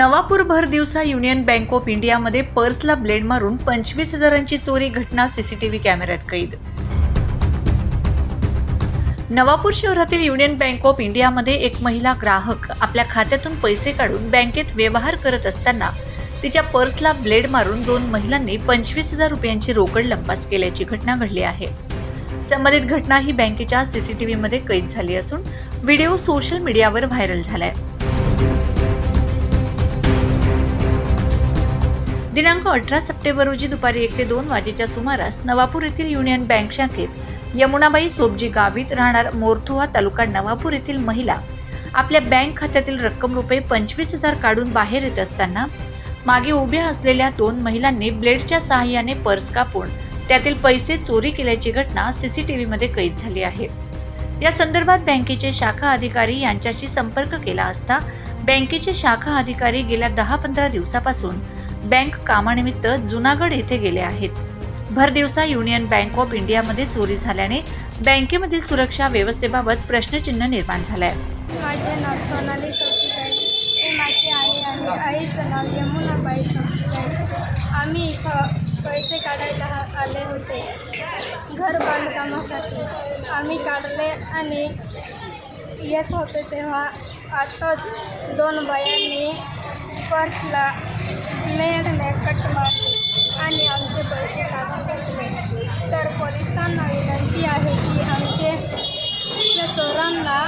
नवापूर भर दिवसा union bank of इंडियामध्ये पर्सला ब्लेड मारून पंचवीस हजारांची चोरी घटना सीसीटीव्ही कॅमेऱ्यात कैद. नवापूर शहरातील युनियन बँक ऑफ इंडियामध्ये एक महिला ग्राहक आपल्या खात्यातून पैसे काढून बँकेत व्यवहार करत असताना तिच्या पर्सला ब्लेड मारून दोन महिलांनी पंचवीस हजार रुपयांची रोकड लंपास केल्याची घटना घडली आहे. संबंधित घटना ही बँकेच्या सीसीटीव्हीमध्ये कैद झाली असून व्हिडिओ सोशल मीडियावर व्हायरल झालाय. दिनांक अठरा सप्टेंबर रोजी दुपारी एक ते दोन वाजेच्या सुमारास नवापूर येथील युनियन बँक शाखेत यमुनाबाई सोबजी गावीत राहणार मोरथुआ तालुका नवापूर येथील महिला आपल्या बँक खात्यातील रक्कम रुपये पंचवीस हजार काढून बाहेर येत असताना मागे उभ्या असलेल्या दोन महिलांनी ब्लेडच्या सहाय्याने पर्स कापून त्यातील पैसे चोरी केल्याची घटना सीसीटीव्हीमध्ये कैद झाली आहे. या संदर्भात बँकेचे शाखा अधिकारी यांच्याशी संपर्क केला असता बँकेचे शाखा अधिकारी गेल्या दहा पंधरा दिवसापासून बँक कामानिमित्त जुनागड येथे गेले आहेत. भर दिवसा युनियन बँक ऑफ इंडियामध्ये चोरी झाल्याने बँकेमधील सुरक्षा व्यवस्थेबाबत प्रश्नचिन्ह निर्माण झालंय. माझे नाव सोनाली माझी आई आहे आईचं नाव यमुनाबाई आम्ही इथं पैसे काढायला आले होते. घर बांधकामासाठी. आम्ही काढले आणि येत होते तेव्हा आताच दोन बायांनी पर्सला ब्लेडने कट मारले आणि आमचे पैसे काढून घेतले तर पोलिसांना विनंती आहे की आमचे चोरांना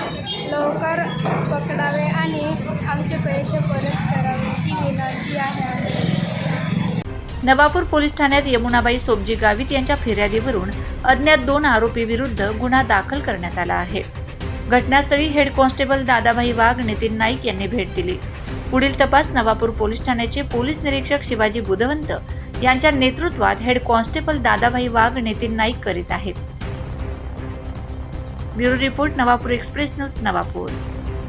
लवकर पकडावे आणि आमचे पैसे परत करावे ही विनंती आहे नवापूर पोलीस ठाण्यात यमुनाबाई सोबजी गावित यांच्या फिर्यादीवरून अज्ञात दोन आरोपी विरुद्ध गुन्हा दाखल करण्यात आला आहे. घटनास्थळी हेड कॉन्स्टेबल दादाभाई वाघ नितीन नाईक यांनी भेट दिली. पुढील तपास नवापूर पोलीस ठाण्याचे पोलीस निरीक्षक शिवाजी बुधवंत यांच्या नेतृत्वात हेड कॉन्स्टेबल दादाभाई वाघ नितीन नाईक करीत आहेत. Bureau report Navapur express news Navapur.